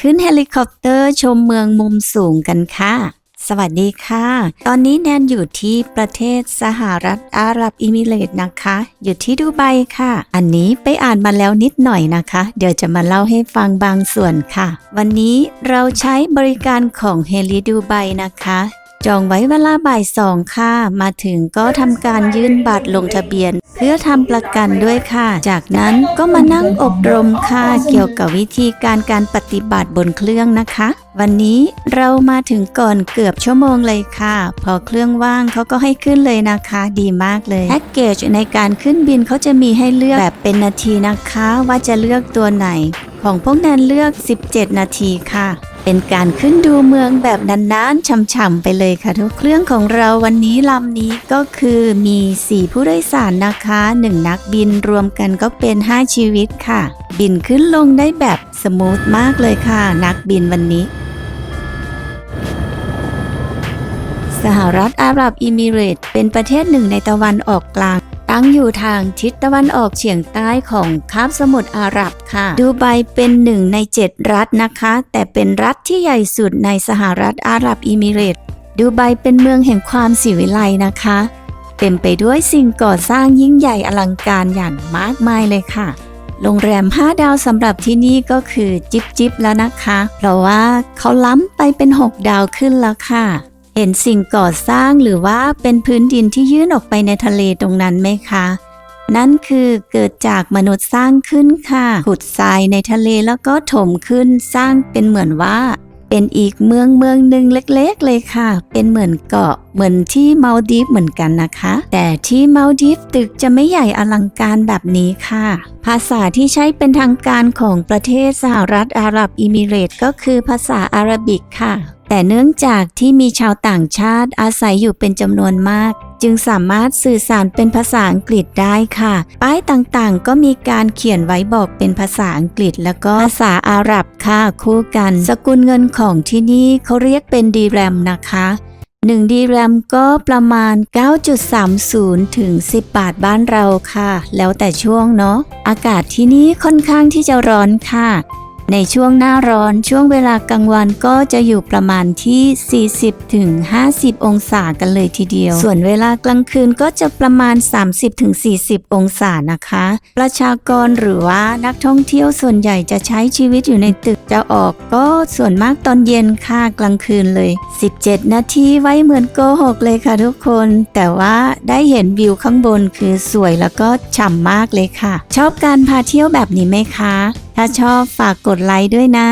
ขึ้นเฮลิคอปเตอร์ชมเมืองมุมสูงกันค่ะ สวัสดีค่ะ ตอนนี้แนนอยู่ที่ประเทศสหรัฐอาหรับอิมิเรต์นะคะ อยู่ที่ดูไบค่ะ อันนี้ไปอ่านมาแล้วนิดหน่อยนะคะ เดี๋ยวจะมาเล่าให้ฟังบางส่วนค่ะ วันนี้เราใช้บริการของเฮลิดูไบนะคะ จองไว้เวลาบ่ายสองค่ะ มาถึงก็ทำการยื่นบัตรลงทะเบียน เพื่อทำประกันด้วยค่ะ จากนั้นก็มานั่งอบรมค่ะ เกี่ยวกับวิธีการการปฏิบัติบนเครื่องนะคะ วันนี้เรามาถึงก่อนเกือบชั่วโมงเลยค่ะ พอเครื่องว่างเขาก็ให้ขึ้นเลยนะคะ ดีมากเลยแพ็กเกจในการขึ้นบินเขาจะมีให้เลือกแบบเป็นนาทีนะคะ ว่าจะเลือกตัวไหน ของพวกแนนเลือก 17 นาทีค่ะ เป็นการขึ้นดูเมืองแบบนานๆช่ำๆไปเลยค่ะทุกเครื่องของเราวันนี้ลำนี้ก็คือมี 4 ผู้โดยสารนะคะ 1 นักบินรวมกันก็เป็น 5 ชีวิตค่ะ บินขึ้นลงได้แบบสมูทมากเลยค่ะ นักบินวันนี้สหรัฐอาหรับอิมิเรตส์เป็นประเทศหนึ่งในตะวันออกกลาง งอยู่ทางทิศตะวันออกเฉียงใต้ของคาบสมุทรอาหรับค่ะ ดูไบเป็นหนึ่งในเจ็ดรัฐนะคะ แต่เป็นรัฐที่ใหญ่สุดในสหรัฐอาหรับอิมิเรตส์ดูไบเป็นเมืองแห่งความสิวิไลนะคะ เต็มไปด้วยสิ่งก่อสร้างยิ่งใหญ่อลังการอย่างมากมายเลยค่ะโรงแรม 5 ดาวสำหรับที่นี่ก็คือจิบจิบแล้วนะคะ เพราะว่าเขาล้ำไปเป็น 6 ดาวขึ้นแล้วค่ะ เห็นสิ่งก่อสร้างหรือว่าเป็นพื้นดินที่ยื่นออกไปในทะเลตรงนั้นไหมคะ นั่นคือเกิดจากมนุษย์สร้างขึ้นค่ะ ขุดทรายในทะเลแล้วก็ถมขึ้นสร้างเป็นเหมือนว่า เป็นอีกเมืองเมืองหนึ่งเล็กๆเลยค่ะ เป็นเหมือนเกาะเหมือนที่มาลดีฟเหมือนกันนะคะ แต่ที่มาลดีฟตึกจะไม่ใหญ่อลังการแบบนี้ค่ะ ภาษาที่ใช้เป็นทางการของประเทศสหรัฐอาหรับอิมิเรตส์ก็คือภาษาอาหรับิกค่ะ แต่เนื่องจากที่มีชาวต่างชาติอาศัยอยู่เป็นจำนวนมาก จึงสามารถสื่อสารเป็นภาษาอังกฤษได้ค่ะ ป้ายต่างๆ ก็มีการเขียนไว้บอกเป็นภาษาอังกฤษแล้วก็ภาษาอาหรับค่ะคู่กัน สกุลเงินของที่นี่เขาเรียกเป็นดีแรมนะคะ1ดีแรมก็ประมาณ 9.30 ถึง 10 บาทบ้านเราค่ะ แล้วแต่ช่วงเนาะ อากาศที่นี่ค่อนข้างที่จะร้อนค่ะ ในช่วงหน้าร้อนช่วงเวลากลางวันก็จะอยู่ประมาณที่ 40ถึง50 องศากันเลยทีเดียว ส่วนเวลากลางคืนก็จะประมาณ 30ถึง40 องศานะคะ ประชากรหรือว่านักท่องเที่ยวส่วนใหญ่จะใช้ชีวิตอยู่ในตึกจะออกก็ส่วนมากตอนเย็นค่ะกลางคืนเลย 17 นาทีไว้เหมือนโกหกเลยค่ะทุกคน แต่ว่าได้เห็นวิวข้างบนคือสวยแล้วก็ฉ่ำมากเลยค่ะ ชอบการพาเที่ยวแบบนี้ไหมคะ ถ้าชอบฝากกดไลค์ด้วยนะ